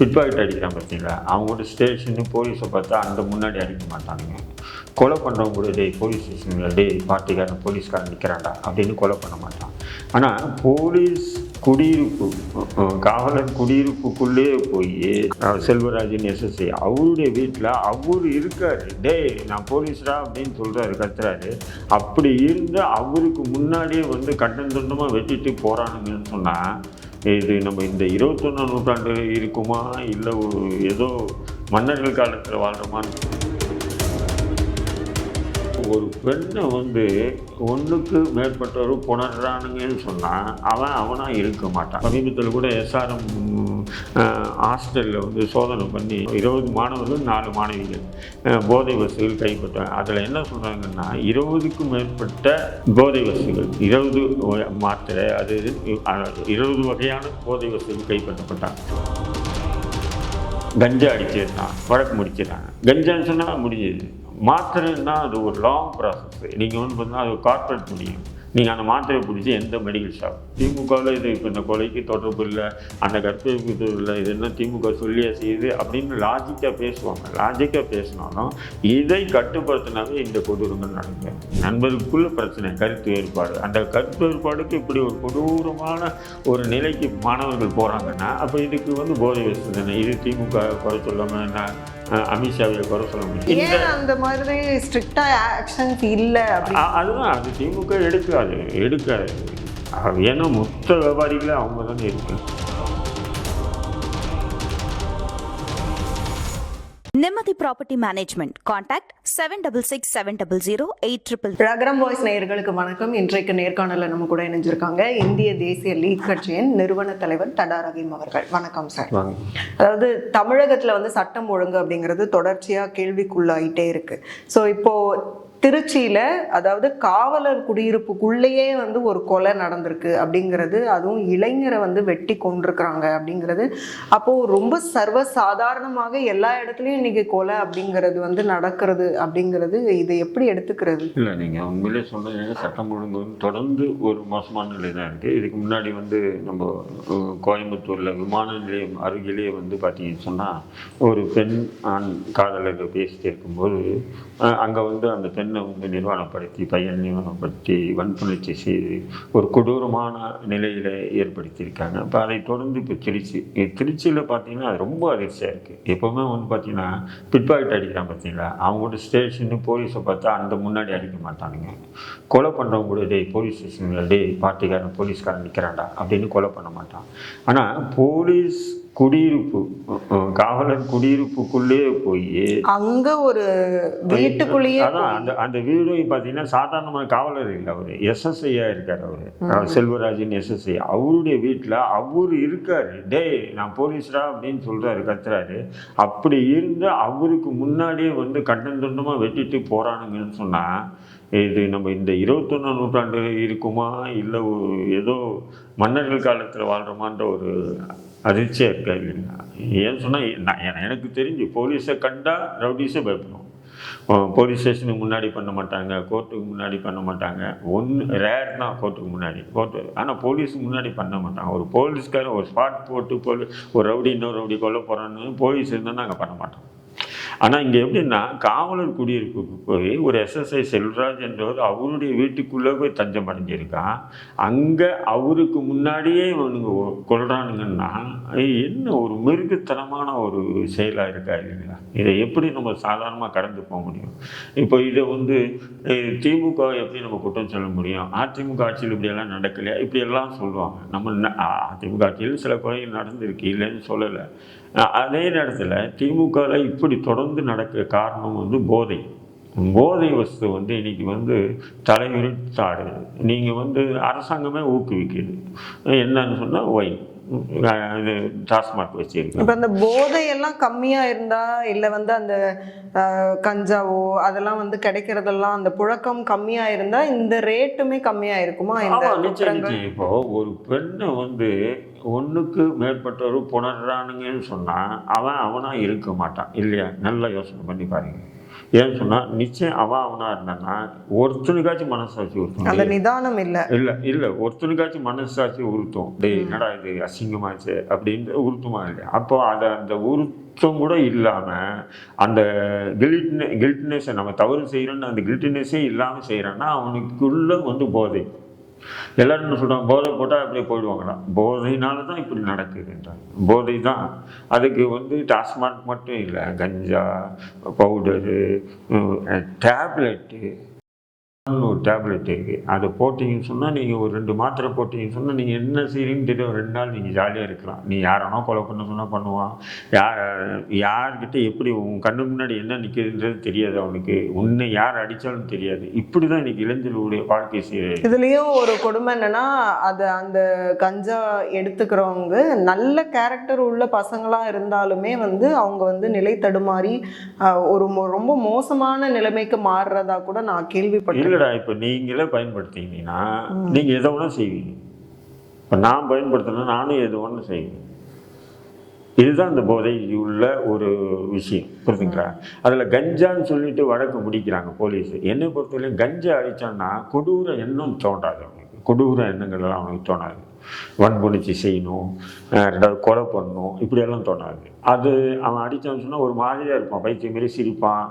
Bit packet அடிக்கிறான் பார்த்தீங்களா? அவங்களோட ஸ்டேஷனு போலீஸை பார்த்தா அந்த முன்னாடி அடிக்க மாட்டானுங்க கொலை பண்ணுறவங்க கூட டே போலீஸ் ஸ்டேஷனில் டேய் பார்ட்டிக்காரன் போலீஸ்காரன் நிற்கிறான்டா அப்படின்னு கொலை பண்ண மாட்டான். ஆனால் போலீஸ் குடியிருப்பு காவலர் குடியிருப்புக்குள்ளே போய் செல்வராஜன் எஸ்எஸ்ஐ அவருடைய வீட்டில் அவர் இருக்கார். டேய் நான் போலீஸ்டா அப்படின்னு சொல்கிறாரு கத்துறாரு. அப்படி இருந்து அவருக்கு முன்னாடியே வந்து கட்டம் துண்டமாக வெட்டிட்டு போகிறானுங்கன்னு சொன்னால் இது நம்ம இந்த இருபத்தொன்னாம் நூற்றாண்டு இருக்குமா? இல்லை ஒரு ஏதோ மன்னர்கள் காலத்தில் வாழ்கிறோமான்னு ஒரு பெண்ணை வந்து ஒன்றுக்கு மேற்பட்டவர் புணர்றானுங்கன்னு சொன்னால் அவன் அவனாக இருக்க மாட்டான். சமீபத்தில் கூட எஸ்ஆர்எம் ஹாஸ்டலில் வந்து சோதனை பண்ணி இருபது மாணவர்கள் நாலு மாணவிகள். போதை வசதிகள் கைப்பற்றாங்க அதில் என்ன சொல்கிறாங்கன்னா இருபதுக்கும் மேற்பட்ட போதை வசதிகள் இருபது மாத்திரை அது இருபது வகையான போதை வசதிகள் கைப்பற்றப்பட்டாங்க. கஞ்சா அடிச்சிருந்தான் வழக்கு முடிச்சிடறாங்க கஞ்சான்னு சொன்னால் முடிஞ்சது. மாத்திரைன்னா அது ஒரு லாங் ப்ராசஸ் நீங்கள் வந்து பார்த்தீங்கன்னா அது கார்ப்பரேட் முடியும். நீங்கள் அந்த மாத்திரையை பிடிச்சி எந்த மெடிக்கல் ஷாப் திமுகவில் இது இப்போ இந்த கொலைக்கு தொடர்பு இல்லை அந்த கற்பழிப்பு இது இல்லை இது என்ன திமுக சொல்லியா செய்யுது அப்படின்னு லாஜிக்காக பேசுவாங்க. லாஜிக்காக பேசினாலும் இதை கட்டுப்படுத்தினாவே இந்த கொடூரங்கள் நடக்கும் நண்பருக்குள்ள பிரச்சனை கருத்து வேறுபாடு. அந்த கருத்து வேறுபாடுக்கு இப்படி ஒரு கொடூரமான ஒரு நிலைக்கு மாணவர்கள் போகிறாங்கன்னா அப்போ இதுக்கு வந்து போதை வசதி தானே? இது திமுக குறை சொல்லாமல் என்ன அமித்ஷாவை குறை சொல்ல முடியும். ஏன் அந்த மாதிரி ஸ்ட்ரிக்டா ஆக்ஷன்ஸ் இல்ல அதுதான். அது திமுக எடுக்காது. எடுக்காது. அது ஏன்னா மொத்த வியாபாரிகளே அவங்க தானே இருக்கு property management contact seven double six seven double zero eight triple ரகரம் voice நேயர்களுக்கு வணக்கம். இன்றைக்கு நேர்காணல நம்ம கூட இணைஞ்சிருக்காங்க இந்திய தேசிய லீக் கட்சியின் நிறுவன தலைவர் தடா ரஹீம் அவர்கள். வணக்கம் சார் வாங்க அதாவது தமிழகத்துல வந்து சட்டம் ஒழுங்கு அப்படிங்கிறது தொடர்ச்சியா கேள்விக்குள்ளாயிட்டே இருக்கு. ஸோ இப்போ திருச்சியில் அதாவது காவலர் குடியிருப்புக்குள்ளேயே வந்து ஒரு கொலை நடந்திருக்கு அப்படிங்கிறது அதுவும் இளைஞரை வந்து வெட்டி கொண்டிருக்கிறாங்க அப்படிங்கிறது. அப்போது ரொம்ப சர்வ சாதாரணமாக எல்லா இடத்துலையும் இன்னைக்கு கொலை அப்படிங்கிறது வந்து நடக்கிறது அப்படிங்கிறது இதை எப்படி எடுத்துக்கிறது? இல்லை நீங்கள் உண்மையிலே சொன்னது சட்டம் ஒழுங்கு தொடர்ந்து ஒரு மோசமான நிலை தான் இருக்குது இதுக்கு முன்னாடி வந்து நம்ம கோயம்புத்தூரில் விமான நிலையம் அருகிலேயே வந்து பார்த்தீங்கன்னு சொன்னால் ஒரு பெண் ஆண் காதலர்கள் பேசிட்டு இருக்கும்போது அங்கே வந்து அந்த பெண்ணை வந்து நிர்வாணப்படுத்தி பையன் நிர்வாணப்படுத்தி வன்புணர்ச்சி செய்து ஒரு கொடூரமான நிலையில் ஏற்படுத்தியிருக்காங்க. இப்போ அதை தொடர்ந்து இப்போ திருச்சி திருச்சியில் பார்த்தீங்கன்னா அது ரொம்ப அதிர்ச்சியாக இருக்குது எப்போவுமே வந்து பார்த்தீங்கன்னா பிட்பாக்கெட் அடிக்கிறான் பார்த்தீங்களா அவங்களோட ஸ்டேஷனு போலீஸை பார்த்தா அந்த முன்னாடி அடிக்க மாட்டானுங்க. கொலை பண்ணுறவங்க கூட டே போலீஸ் ஸ்டேஷனில் டேய் பார்ட்டிக்காரன் போலீஸ்காரன் நிற்கிறான்டா அப்படின்னு கொலை பண்ண மாட்டான். ஆனால் போலீஸ் குடியிருப்பு காவலர் குடியிருப்புக்குள்ளே போய் அங்க ஒரு வீட்டுக்குள்ளேயே அதான் அந்த அந்த வீடும் பார்த்தீங்கன்னா சாதாரணமான காவலர் இல்லை அவர். எஸ்எஸ்ஐயா இருக்கார் அவர். செல்வராஜன் எஸ்எஸ்ஐ அவருடைய வீட்டில் அவர் இருக்காரு. டேய் நான் போலீஸ்டா அப்படின்னு சொல்றாரு கத்துறாரு. அப்படி இருந்து அவருக்கு முன்னாடியே வந்து கண்டம் துண்டமாக வெட்டிட்டு போறானுங்கன்னு சொன்னா இது நம்ம இந்த இருபத்தொன்னாம் நூற்றாண்டு இருக்குமா? இல்லை ஏதோ மன்னர்கள் காலத்தில் வாழ்கிறோமான்ற ஒரு அதிர்ச்சியாக இருக்கா இல்லைங்களா ஏன்னு சொன்னால் நான் எனக்கு தெரிஞ்சு போலீஸை கண்டால் ரவுடிஸை பயப்படும் போலீஸ் ஸ்டேஷனுக்கு முன்னாடி பண்ண மாட்டாங்க கோர்ட்டுக்கு முன்னாடி பண்ண மாட்டாங்க. ஒன்று ரேர் தான் கோர்ட்டுக்கு முன்னாடி கோர்ட்டு ஆனால் போலீஸுக்கு முன்னாடி பண்ண மாட்டாங்க. ஒரு போலீஸ்காரன் ஒரு ஸ்பாட் போட்டு போலீஸ் ஒரு ரவுடி இன்னொரு ரவுடி கொல்ல போகிறான்னு போலீஸ் இருந்தால் நாங்கள் பண்ண மாட்டோம். ஆனால் இங்கே எப்படின்னா காவலர் குடியிருப்புக்கு போய் ஒரு எஸ்எஸ்ஐ செல்வராஜ் என்றவர் அவருடைய வீட்டுக்குள்ளே போய் தஞ்சம் அடைஞ்சிருக்கான். அங்கே அவருக்கு முன்னாடியே இவனுங்க கொள்றானுங்கன்னா என்ன ஒரு மிருகத்தனமான ஒரு செயலாக இருக்கா இல்லைங்களா? இதை எப்படி நம்ம சாதாரணமாக கடந்து போக முடியும்? இப்போ இதை வந்து திமுக எப்படி நம்ம குற்றம் சொல்ல முடியும்? அதிமுக ஆட்சியில் இப்படியெல்லாம் நடக்கலையா? இப்படியெல்லாம் சொல்லுவாங்க. நம்ம அதிமுக ஆட்சியில் சில குறைகள் நடந்திருக்கு இல்லைன்னு சொல்லலை. அதே நேரத்தில் திமுகவில் இப்படி தொடர்ந்து நடக்க காரணம் வந்து போதை. போதை வஸ்து வந்து இன்னைக்கு வந்து தலைவிரித்தாடுது நீங்கள் வந்து அரசாங்கமே ஊக்குவிக்குது என்னன்னு சொன்னால் ஒயின். இது டாஸ்மாக் வச்சிருக்கு இப்ப அந்த போதையெல்லாம் கம்மியா இருந்தா இல்ல வந்து அந்த கஞ்சாவோ அதெல்லாம் வந்து கிடைக்கிறதெல்லாம் அந்த புழக்கம் கம்மியா இருந்தா இந்த ரேட்டுமே கம்மியா இருக்குமா? இந்த இப்போ ஒரு பெண்ணை வந்து ஒண்ணுக்கு மேற்பட்டவர் புணர்றானுங்கன்னு சொன்னா அவன் அவனா இருக்க மாட்டான் இல்லையா? நல்லா யோசனை பண்ணி பாருங்க. ஏன்னு சொன்னால் நிச்சயம் அவன் அவனாக இருந்தான்னா ஒருத்தனுக்காச்சும் மனசாட்சி அந்த ஒருத்தன் நிதானம் இல்ல. இல்லை இல்லை ஒருத்தனுக்காச்சும் மனசாட்சி உறுத்தும் டேய் என்னடா இது அசிங்கமாச்சு அப்படின்ற உறுத்துமா இல்லை. அப்போ அதை அந்த உறுத்தம் கூட இல்லாமல் அந்த கில்ட்னு கில்ட்னஸை நம்ம தவறு செய்கிறோன்னு அந்த கில்ட்னஸே இல்லாமல் செய்கிறோன்னா அவனுக்குள்ள வந்து போதை. எல்லாரும் என்ன சொல்கிறாங்க போதை போட்டால் அப்படியே போயிடுவாங்களாம் போதையினால தான் இப்படி நடக்குதுன்றாங்க. போதை தான். அதுக்கு வந்து டாஸ்மாக் மட்டும் இல்லை கஞ்சா பவுடரு டேப்லெட்டு ஒரு டேப்லெட் இருக்குது அதை போட்டிங்கன்னு சொன்னால் நீங்கள் ஒரு ரெண்டு மாத்திரை போட்டிங்கன்னு சொன்னால் நீங்கள் என்ன செய்கிறீங்கன்னு தெரியும். ரெண்டு நாள் நீங்கள் ஜாலியாக இருக்கலாம். நீ யாரானோ கொலை பண்ண சொன்னால் பண்ணுவான். யார் யார்கிட்ட எப்படி உன் கண்ணு முன்னாடி என்ன நிற்கிறதுன்றது தெரியாது அவனுக்கு. உன்னை யார் அடித்தாலும் தெரியாது. இப்படி தான் இன்னைக்கு இளைஞர்களுடைய வாழ்க்கை செய்ய இதுலயும் ஒரு கொடுமை என்னன்னா அது அந்த கஞ்சா எடுத்துக்கிறவங்க நல்ல கேரக்டர் உள்ள பசங்களா இருந்தாலுமே வந்து அவங்க வந்து நிலை தடுமாறி ஒரு ரொம்ப மோசமான நிலைமைக்கு மாறுறதா கூட நான் கேள்விப்பட்டேன் இல்லைடா இப்போ நீங்களே பயன்படுத்திங்கன்னா நீங்கள் எதை வேணால் செய்வீங்க. இப்போ நான் பயன்படுத்தினா நானும் எது வேணால் செய்வேன். இதுதான் இந்த போதை உள்ள ஒரு விஷயம் புரிஞ்சுங்களா? அதில் கஞ்சான்னு சொல்லிட்டு வழக்கு முடிக்கிறாங்க போலீஸ். என்னை பொறுத்தவரையும் கஞ்சா அடித்தான்னா கொடூர எண்ணம் தோன்றாது அவனுக்கு கொடூர எண்ணங்கள் எல்லாம் அவனுக்கு தோணாது. வன்புணர்ச்சி செய்யணும் ரெண்டாவது கொலை பண்ணணும் இப்படியெல்லாம் தோணாது அது அவன் அடித்தான்னு சொன்னால் ஒரு மாதிரியாக இருப்பான். பைத்தியம் மாரி சிரிப்பான்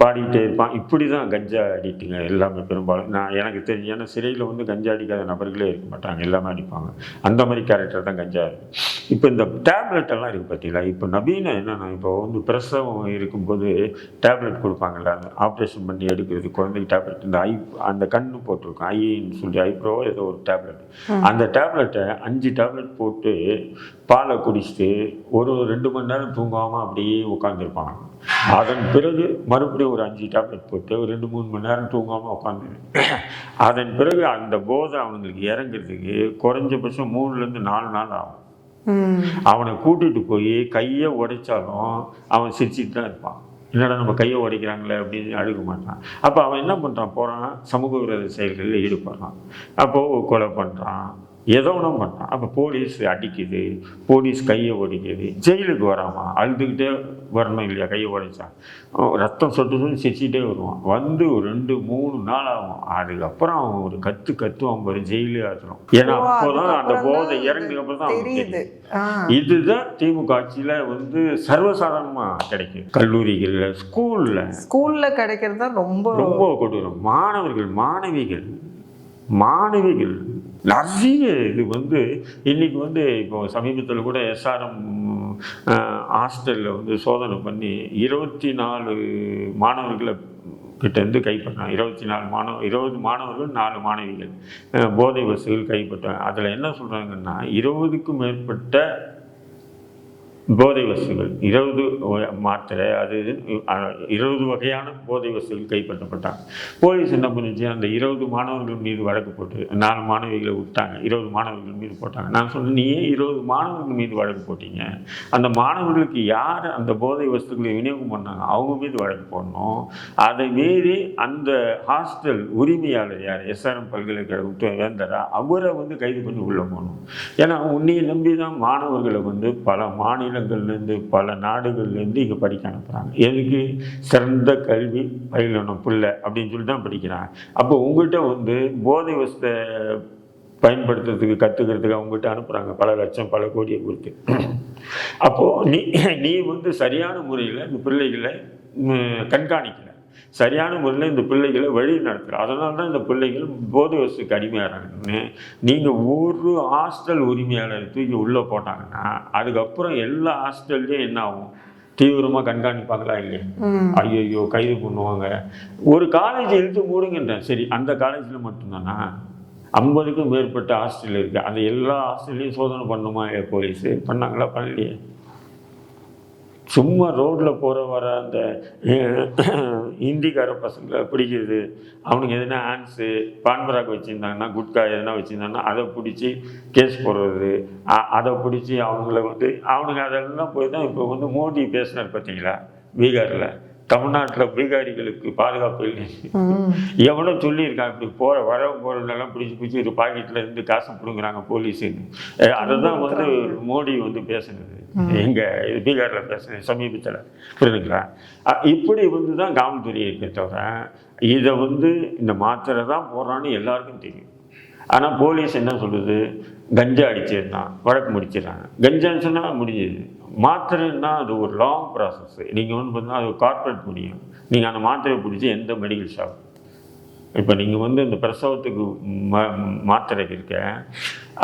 பாடிக்கிட்டே இருப்பான். இப்படி தான் கஞ்சா அடிட்டுங்க எல்லாமே பெரும்பாலும். நான் எனக்கு தெரியும் ஏன்னா சிறையில் வந்து கஞ்சா அடிக்காத நபர்களே இருக்க மாட்டாங்க. எல்லாமே அடிப்பாங்க. அந்த மாதிரி கேரக்டர் தான் கஞ்சா இருக்கு. இப்போ இந்த டேப்லெட் எல்லாம் இருக்குது பார்த்தீங்களா இப்போ நவீன என்னென்னா இப்போ வந்து பிரசவம் இருக்கும்போது டேப்லெட் கொடுப்பாங்கல்ல அந்த ஆப்ரேஷன் பண்ணி எடுக்கிறது. குழந்தைக்கு டேப்லெட் இந்த ஐ அந்த கண்ணு போட்டிருக்கோம். ஐன்னு சொல்லி ஐப்ரோ ஏதோ ஒரு டேப்லெட் அந்த டேப்லெட்டை அஞ்சு டேப்லெட் போட்டு பாலை குடிச்சிட்டு ஒரு ரெண்டு மணி நேரம் தூங்காமல் அப்படியே உட்காந்துருப்பாங்க அதன் பிறகு மறுபடியும் ஒரு அஞ்சு டேப்லெட் போட்டு ஒரு ரெண்டு மூணு மணி நேரம் தூங்காமல் உட்காந்து அதன் பிறகு அந்த போதை அவங்களுக்கு இறங்குறதுக்கு குறைஞ்சபட்சம் மூணுலேருந்து நாலு நாள் ஆகும். அவனை கூட்டிட்டு போய் கையை உடைச்சாலும் அவன் சிரிச்சிட்டு தான் இருப்பான். என்னடா நம்ம கையை உடைக்கிறாங்களே அப்படின்னு அழுக மாட்டான். அப்போ அவன் என்ன பண்ணுறான் போகிறான் சமூக விரோத செயல்களில் ஈடுபடுறான். அப்போது கொலை பண்ணுறான் ஏதோ ஒன்று பண்ணுறான் அப்போ போலீஸ் அடிக்குது போலீஸ் கையை உடைக்குது ஜெயிலுக்கு வராமா? அழுதுகிட்டே வரணும் இல்லையா? கையை உடைச்சா ரத்தம் சொட்டு சொட்டு சிரிச்சிட்டே வருவான். வந்து ஒரு ரெண்டு மூணு நாள் ஆகும். அதுக்கப்புறம் அவன் ஒரு கத்து கத்துவான் பாரு ஜெயிலே ஆத்துறோம் ஏன்னா அப்போதான் அந்த போதை அப்புறம் தான் தெரியுது. இதுதான் திமுக ஆட்சியில் வந்து சர்வசாதாரணமாக கிடைக்கும் கல்லூரிகளில் ஸ்கூலில். ஸ்கூல்ல கிடைக்கிறது தான் ரொம்ப ரொம்ப கொடூரம். மாணவர்கள் மாணவிகள் மாணவிகள் நிறைய இது வந்து இன்றைக்கி வந்து இப்போ சமீபத்தில் கூட எஸ்ஆர்எம் ஹாஸ்டலில் வந்து சோதனை பண்ணி இருபத்தி நாலு மாணவர்களை கிட்டேருந்து இருந்து இருபத்தி நாலு மாணவ இருபது மாணவர்கள் நாலு மாணவிகள். போதை வசதிகள் கைப்பற்றாங்க. அதில் என்ன சொல்கிறாங்கன்னா இருபதுக்கும் மேற்பட்ட போதை வஸ்துகள் இருபது மாத்திரை அது இது, இருபது வகையான போதை வஸ்துகள் கைப்பற்றப்பட்டாங்க. போலீஸ் என்ன பண்ணுச்சு அந்த இருபது மாணவர்கள் மீது வழக்கு போட்டு நாலு மாணவிகளை விட்டாங்க இருபது மாணவர்கள் மீது போட்டாங்க. நான் சொன்னேன் நீ ஏன் இருபது மாணவர்கள் மீது வழக்கு போட்டீங்க. அந்த மாணவர்களுக்கு யார் அந்த போதை வஸ்துக்களை விநியோகம் பண்ணாங்க அவங்க மீது வழக்கு போடணும். அதை மீறி அந்த ஹாஸ்டல் உரிமையாளர் யார் எஸ்ஆர்எம் பல்கலைக்கழக வேந்தரா அவரை வந்து கைது பண்ணி உள்ளே போகணும். ஏன்னா உன்னையை நம்பி தான் மாணவர்களை வந்து பல மாநில மாநிலங்கள்லேருந்து பல நாடுகள்லேருந்து இங்கே படிக்க அனுப்புகிறாங்க எதுக்கு? சிறந்த கல்வி பயிலணும் பிள்ளை அப்படின்னு சொல்லி தான் படிக்கிறாங்க. அப்போ உங்கள்கிட்ட வந்து போதை வசத்தை பயன்படுத்துறதுக்கு கற்றுக்கிறதுக்கு அவங்ககிட்ட அனுப்புகிறாங்க பல லட்சம் பல கோடியை கொடுத்து. அப்போது நீ நீ வந்து சரியான முறையில் இந்த பிள்ளைகளை கண்காணிக்கலை. சரியான முறையில் இந்த பிள்ளைகளை வழி நடத்துகிற அதனால தான் இந்த பிள்ளைகள் போதை வசதிக்கு அடிமையாகிறாங்கன்னு நீங்கள் ஒரு ஹாஸ்டல் உரிமையாளர் தூக்கி உள்ளே போட்டாங்கன்னா அதுக்கப்புறம் எல்லா ஹாஸ்டல்லையும் என்ன ஆகும்? தீவிரமாக கண்காணிப்பாங்களா இல்லையா. ஐயோ கைது பண்ணுவாங்க. ஒரு காலேஜ் இழுத்து மூடுங்கன்றேன். சரி அந்த காலேஜில் மட்டும்தானா? ஐம்பதுக்கும் மேற்பட்ட ஹாஸ்டல் இருக்குது அந்த எல்லா ஹாஸ்டல்லையும் சோதனை பண்ணுமா? போலீஸு? பண்ணாங்களா? பண்ணலையே. சும்மா ரோட்டில் போகிற வர அந்த ஹிந்திக்கார பசங்களை பிடிக்கிறது. அவனுங்க எதுனா ஆன்ஸு பான்பராக் வச்சுருந்தாங்கன்னா குட்கா எதுனா வச்சுருந்தாங்கன்னா அதை பிடிச்சி கேஸ் போடுறது. அதை பிடிச்சி அவங்கள வந்து அவனுங்க அதெல்லாம் போய் தான் இப்போ வந்து மோடி பேசினார் பார்த்தீங்களா? பீகாரில். தமிழ்நாட்டில் பீகாரிகளுக்கு பாதுகாப்பு இல்லை. எவனோ சொல்லியிருக்கான் இப்படி போகிற வர போகிறதெல்லாம் பிடிச்சி பிடிச்சி ஒரு பாக்கெட்டில் இருந்து காசு பிடுங்குறாங்க போலீஸுன்னு. அதை தான் வந்து மோடி வந்து பேசுனது. எங்கள் பீகாரில் பேசுனது சமீபத்தில் புரியுதுங்களா இப்படி வந்து தான் காவல்துறை இருக்க தவிர இதை வந்து இந்த மாத்திரை தான் போடுறான்னு எல்லாருக்கும் தெரியும். ஆனால் போலீஸ் என்ன சொல்லுது? கஞ்சா அடிச்சிருந்தான் வழக்கு முடிச்சிடறாங்க. கஞ்சான்னு சொன்னால் முடிஞ்சது. மாத்திரைன்னா அது ஒரு லாங் ப்ராசஸ் நீங்கள் வந்து பார்த்தீங்கன்னா அது கார்ப்பரேட் முடியும். நீங்கள் அந்த மாத்திரையை பிடிச்சி எந்த மெடிக்கல் ஷாப் இப்போ நீங்கள் வந்து இந்த பிரசவத்துக்கு ம மாத்திரை இருக்க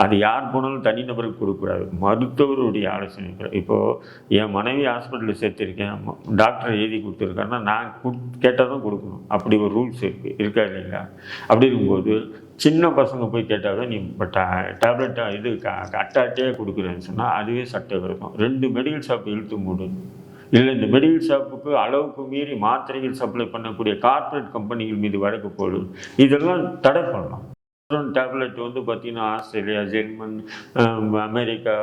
அது யார் போனாலும் தனிநபருக்கு கொடுக்கக்கூடாது. மருத்துவருடைய ஆலோசனை. இப்போது என் மனைவி ஹாஸ்பிட்டலில் சேர்த்துருக்கேன். டாக்டர் எழுதி கொடுத்துருக்காருன்னா நான் கேட்டால் தான் கொடுக்கணும். அப்படி ஒரு ரூல்ஸ் இருக்குது இருக்கா இல்லைங்களா? அப்படி இருக்கும்போது சின்ன பசங்க போய் கேட்டாவே நீ டேப்லெட்டை இது க அட்டாட்டே கொடுக்குறேன்னு சொன்னால் அதுவே சட்ட விரதம் ரெண்டு மெடிக்கல் ஷாப் இழுத்து மூடும் இல்லை இந்த மெடிக்கல் ஷாப்புக்கு அளவுக்கு மீறி மாத்திரைகள் சப்ளை பண்ணக்கூடிய கார்ப்பரேட் கம்பெனிகள் மீது வழக்கு போடும் இதெல்லாம் தடை பண்ணலாம் டேப்லெட் வந்து பார்த்தீங்கன்னா ஆஸ்திரேலியா ஜெர்மன் அமெரிக்கா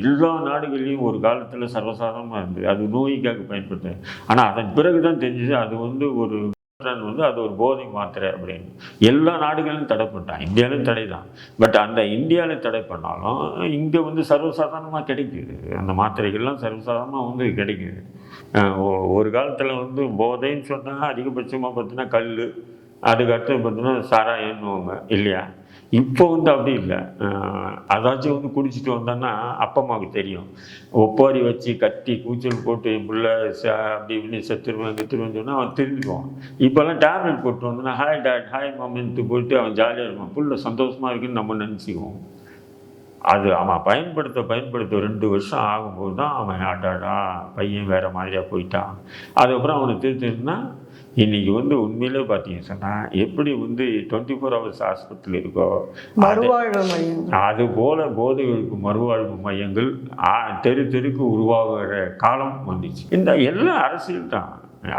எல்லா நாடுகள்லையும் ஒரு காலத்தில் சர்வசாதாரணமாக இருந்தது. அது நோய்க்காக பயன்படுத்தேன் ஆனால் அதன் பிறகு தான் தெரிஞ்சது அது வந்து ஒரு வந்து அது ஒரு போதை மாத்திரை அப்படின்னு. எல்லா நாடுகளிலும் தடை பண்ணிட்டான். இந்தியாவிலும் தடை தான் பட் அந்த இந்தியாவில் தடை பண்ணாலும் இங்கே வந்து சர்வசாதாரணமாக கிடைக்குது. அந்த மாத்திரைகள்லாம் சர்வசாதாரணமாக வந்து கிடைக்குது. ஒரு காலத்தில் வந்து போதைன்னு சொன்னால் அதிகபட்சமாக பார்த்தீங்கன்னா கல் அதுக்கடுத்து பார்த்தீங்கன்னா சாராயம்னுவாங்க இல்லையா? இப்போ வந்து அப்படி இல்லை. அதாச்சும் வந்து குடிச்சிட்டு வந்தோன்னா அப்பா அம்மாவுக்கு தெரியும். ஒப்பாரி வச்சு கட்டி கூச்சல் போட்டு என் பிள்ளை ச அப்படி இப்படி செத்துருவேன் கெத்துருவேன்னு சொன்னால் அவன் திரும்பிக்குவான் இப்போல்லாம் டேப்லெட் போட்டு வந்தோன்னா ஹாய் டேட் ஹாய் மாமின்ட்டு போயிட்டு அவன் ஜாலியாக இருப்பான். புள்ள சந்தோஷமாக இருக்குன்னு நம்ம நினச்சிக்குவோம். அது அவன் பயன்படுத்த பயன்படுத்த ரெண்டு வருஷம் ஆகும்போது தான் அவன் ஆட்டாடா பையன் வேறு மாதிரியாக போயிட்டான். அதுக்கப்புறம் அவனை திருத்தினா இன்னைக்கு வந்து உண்மையிலே பார்த்தீங்கன்னு சொன்னால் எப்படி வந்து டுவெண்ட்டி ஃபோர் ஹவர்ஸ் ஹாஸ்பிட்டல் இருக்கோ மறுவாழ்வு மையம் அது போல போதைகளுக்கு மறுவாழ்வு மையங்கள் தெரு தெருக்கு உருவாகிற காலம் வந்துச்சு. இந்த எல்லாம் அரசியல் தான்.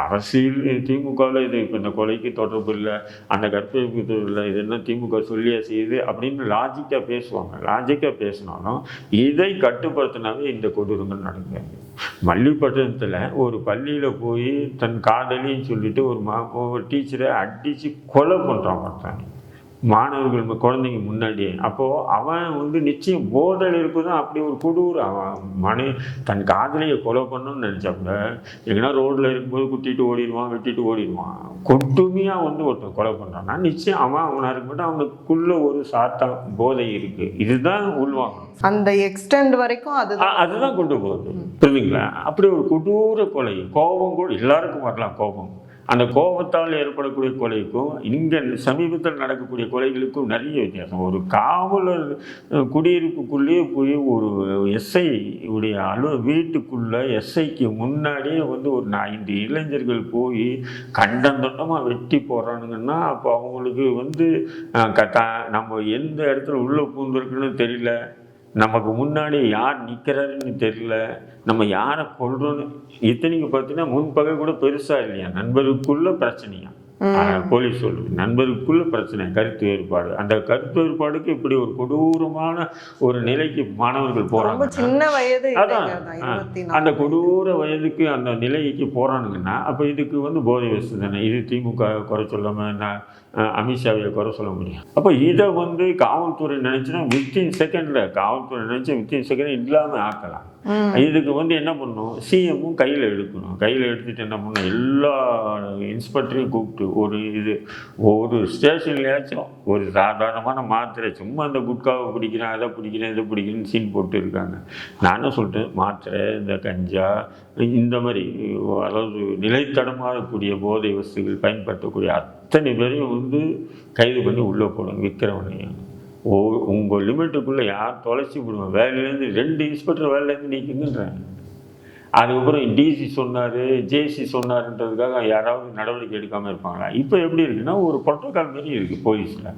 அரசியல் திமுகவில் இது இப்போ இந்த கொலைக்கு தொடர்பு இல்லை அந்த கற்பழிப்பு இல்லை இது என்ன திமுக சொல்லியா செய்யுது அப்படின்னு லாஜிக்காக பேசுவாங்க. லாஜிக்காக பேசினாலும் இதை கட்டுப்படுத்தினாவே இந்த கொடூரங்கள் நடக்காது மல்லிப்பட்டினத்தில் ஒரு பள்ளியில் போய் தன் காதலின்னு சொல்லிட்டு ஒரு மா ஒரு டீச்சரை அடித்து கொலை பண்ணுறான் ஒருத்தன். மாணவர்கள் குழந்தைங்க முன்னாடி அப்போது அவன் வந்து நிச்சயம் போதையில் இருக்குதான். அப்படி ஒரு கொடூர அவன் மனை தன் காதலியை கொலை பண்ணணும்னு நினச்சாப்புல எங்கன்னா ரோட்டில் இருக்கும்போது குத்திட்டு ஓடிடுவான் வெட்டிட்டு ஓடிடுவான். கொட்டுமையாக வந்து ஒருத்தன் கொலை பண்ணுறான்னா நிச்சயம் அவன் அவனாக இருக்கட்டும் அவனுக்குள்ள ஒரு சாத்தம் போதை இருக்குது இதுதான் உள்வாங்கணும் அந்த எக்ஸ்டெண்ட் வரைக்கும் அது அதுதான் கொண்டு போகுது புரியுதுங்களா அப்படி ஒரு கொடூர கொலை கோபம் கூட எல்லாருக்கும் வரலாம் கோபம். அந்த கோபத்தால் ஏற்படக்கூடிய கொலைக்கும் இங்கே சமீபத்தில் நடக்கக்கூடிய கொலைகளுக்கும் நிறைய வித்தியாசம். ஒரு காவலர் குடியிருப்புக்குள்ளேயே போய் ஒரு எஸ்ஐ உடைய அலு வீட்டுக்குள்ளே எஸ்ஐக்கு முன்னாடியே வந்து ஒரு ஐந்து இளைஞர்கள் போய் கண்டந்தொண்டமாக வெட்டி போடுறானுங்கன்னா அப்போ அவங்களுக்கு வந்து க- நம்ம எந்த இடத்துல உள்ளே பூந்துருக்குன்னு தெரியல. நமக்கு முன்னாடி யார் நிற்கிறாருன்னு தெரியல. நம்ம யாரை கொள்றோன்னு இத்தனைக்கு பார்த்தீங்கன்னா முன்பகை கூட பெருசா இல்லையா? நண்பருக்குள்ள பிரச்சனையா? போலீஸ் சொல்லுது. நண்பருக்குள்ள பிரச்சனை கருத்து வேறுபாடு. அந்த கருத்து வேறுபாடுக்கு இப்படி ஒரு கொடூரமான ஒரு நிலைக்கு மாணவர்கள் போறாங்க. சின்ன வயது அந்த கொடூர வயதுக்கு அந்த நிலைக்கு போறானுங்கன்னா அப்போ இதுக்கு வந்து போதை வசதி தானே? இது திமுக குறை சொல்லாம அமித்ஷாவை குறை சொல்ல முடியும். அப்போ இதை வந்து காவல்துறை நினைச்சுன்னா வித்தின் செகண்ட்ல காவல்துறை நினைச்சு வித்தின் செகண்ட் இல்லாம ஆக்கலாம். இதுக்கு வந்து என்ன பண்ணணும்? சிஎம்மும் கையில் எடுக்கணும். கையில் எடுத்துட்டு என்ன பண்ணணும்? எல்லா இன்ஸ்பெக்டரையும் கூப்பிட்டு ஒரு இது ஒரு ஸ்டேஷன்லையாச்சும் ஒரு சாதாரணமான மாத்திரை சும்மா அந்த குட்காவை பிடிக்கிறேன் அதை பிடிக்கிறேன் இதை பிடிக்கிறேன்னு சீன் போட்டு இருக்காங்க. நான் என்ன சொல்லிட்டேன்? மாத்திரை இந்த கஞ்சா இந்த மாதிரி அதாவது நிலைத்தடமாறக்கூடிய போதை வஸ்துகள் பயன்படுத்தக்கூடிய அத்தனை பேரையும் வந்து கைது பண்ணி உள்ளே போடுங்க விற்கிறவனையும் ஓ உங்கள் லிமிட்டுக்குள்ளே யார் தொலைச்சி விடுவோம் வேலையிலேருந்து ரெண்டு இன்ஸ்பெக்டர் வேலையிலேருந்து நீக்குங்கன்றாங்க. அதுக்கப்புறம் டிசி சொன்னார் ஜேசி சொன்னார்ன்றதுக்காக யாராவது நடவடிக்கை எடுக்காமல் இருப்பாங்களா? இப்போ எப்படி இருக்குன்னா ஒரு புரோட்டோக்கால் மாரி இருக்குது போலீஸில்.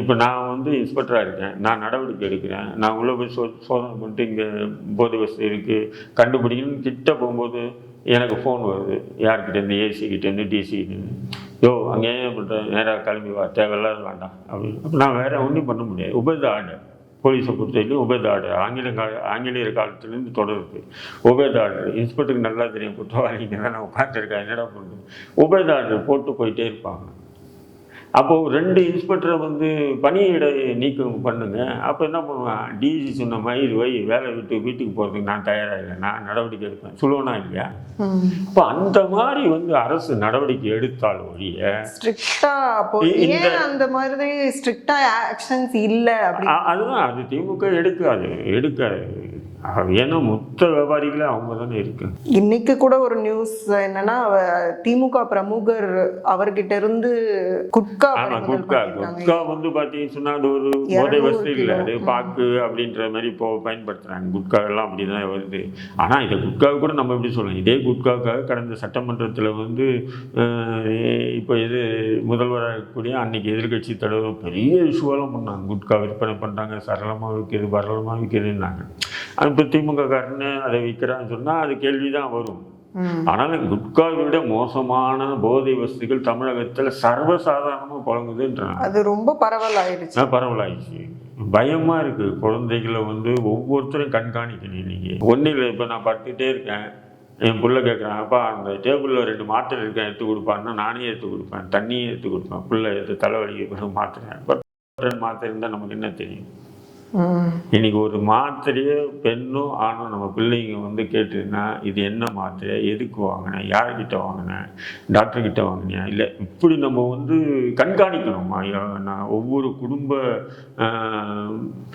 இப்போ நான் வந்து இன்ஸ்பெக்டராக இருக்கேன். நான் நடவடிக்கை எடுக்கிறேன். நான் உள்ளே போய் சோ சோதனை பண்ணிட்டு இங்கே போதை வசதி இருக்குது கண்டுபிடிக்கணும்னு கிட்ட போகும்போது எனக்கு ஃபோன் வருது. யார்கிட்டேருந்து? ஏசி கிட்டேருந்து டிசி கிட்டேருந்து. யோ அங்கே ஏன் நேராக கிளம்பி வா தேவையில்லாத வேண்டாம். அப்படின்னு அப்போ நான் வேறு ஒன்றும் பண்ண முடியாது. உபயோக ஆர்டர் போலீஸை பொறுத்தவரைக்கும் உபேத ஆர்டர் ஆங்கில கால ஆங்கிலேயர் காலத்துலேருந்து தொடருது உபேத ஆர்டர் இன்ஸ்பெக்டருக்கு நல்லா தெரியும் குற்றவாளிங்க தானே உட்காந்துருக்கா என்னடா பண்ணுறது? உபேத ஆர்டர் போட்டு போயிட்டே இருப்பாங்க. அப்போது ரெண்டு இன்ஸ்பெக்டரை வந்து பணியிட நீக்கம் பண்ணுங்க. அப்போ என்ன பண்ணுவேன் டிஜி சொன்ன மாதிரி வை வேலை விட்டு வீட்டுக்கு போகிறதுக்கு நான் தயாராக இல்லை நான் நடவடிக்கை எடுப்பேன். சொல்லுவேனா இல்லையா? ம். அப்போ அந்த மாதிரி வந்து அரசு நடவடிக்கை எடுத்தால் ஒழிய ஸ்ட்ரிக்டா அப்போ இ- இந்த- ஏன் அந்த மாதிரி ஸ்ட்ரிக்டா ஆக்ஷன்ஸ் இல்ல அதுதான். அது திமுக எடுக்காது. எடுக்காது. ஏன்னா மொத்த வியாபாரிகளே அவங்க தானே இருக்கு. இன்னைக்கு கூட ஒரு நியூஸ் என்னன்னா திமுக பிரமுகர் அவர்கிட்ட இருந்து குட்கா ஆமா குட்கா. குட்கா வந்து பார்த்தீங்கன்னு சொன்னா அது ஒரு போதை வசதி இல்லை. அது பாக்கு அப்படின்ற மாதிரி இப்போ பயன்படுத்துறாங்க. குட்கா எல்லாம் அப்படிதான் வருது. ஆனா இந்த குட்காவை கூட நம்ம எப்படி சொல்லலாம் இதே குட்காவுக்காக கடந்த சட்டமன்றத்தில் வந்து இப்போ இது முதல்வராக இருக்கக்கூடிய அன்னைக்கு எதிர்க்கட்சி தலைவர் பெரிய இஷ்யூவெல்லாம் பண்ணாங்க. குட்கா விற்பனை பண்ணுறாங்க சரளமாக விற்கிது பரளமாக விற்கிதுன்னாங்க இப்போ திமுக காரன்னு அதை விற்கிறான்னு சொன்னா அது கேள்வி தான் வரும். ம். ஆனாலும் குட்காவை விட மோசமான போதை வசதிகள் தமிழகத்தில் சர்வசாதாரணமாக புழங்குதுன்றாங்க. அது ரொம்ப பரவல் ஆயிடுச்சு பரவலாயிடுச்சு பயமா இருக்கு. குழந்தைகளை வந்து ஒவ்வொருத்தரும் கண்காணிக்கணும் இன்னைக்கு. ஒன்றும் இல்லை இப்போ நான் படுத்துக்கிட்டே இருக்கேன். என் புள்ள கேட்குறான் அப்பா அந்த டேபிளில் ரெண்டு மாத்திரை இருக்கேன் எடுத்து கொடுப்பான்னா நானே எடுத்து கொடுப்பேன் தண்ணியே எடுத்து கொடுப்பேன் புள்ள எடுத்து தலைவலிக்கு மாத்திரை. மாத்திரை இருந்தால் நமக்கு என்ன தெரியும். இன்னைக்கு ஒரு மாத்திரையே பெண்ணோ ஆணும் நம்ம பிள்ளைங்க வந்து கேட்டுதுன்னா இது என்ன மாத்திரை எதுக்கு வாங்கினேன் யார்கிட்ட வாங்கினேன் டாக்டர் கிட்ட வாங்கினியா? இல்லை இப்படி நம்ம வந்து கண்காணிக்கணும்? நான் ஒவ்வொரு குடும்ப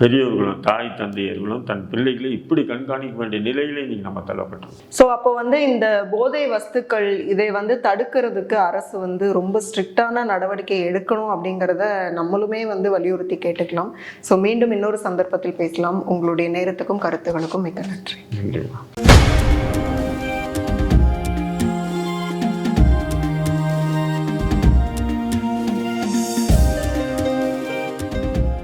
பெரியவர்களும் தாய் தந்தையர்களும் தன் பிள்ளைகளை இப்படி கண்காணிக்க வேண்டிய நிலையில இன்னைக்கு நம்ம தள்ளப்பட்டோம். ஸோ அப்போ வந்து இந்த போதை வஸ்துக்கள் இதை வந்து தடுக்கிறதுக்கு அரசு வந்து ரொம்ப ஸ்ட்ரிக்டான நடவடிக்கை எடுக்கணும் அப்படிங்கிறத நம்மளுமே வந்து வலியுறுத்தி கேட்டுக்கலாம். ஸோ மீண்டும் இன்னொரு சந்தர்ப்பத்தில் பேசலாம். உங்களுடைய நேரத்துக்கும் கருத்துகளுக்கும் மிக்க நன்றி. நன்றி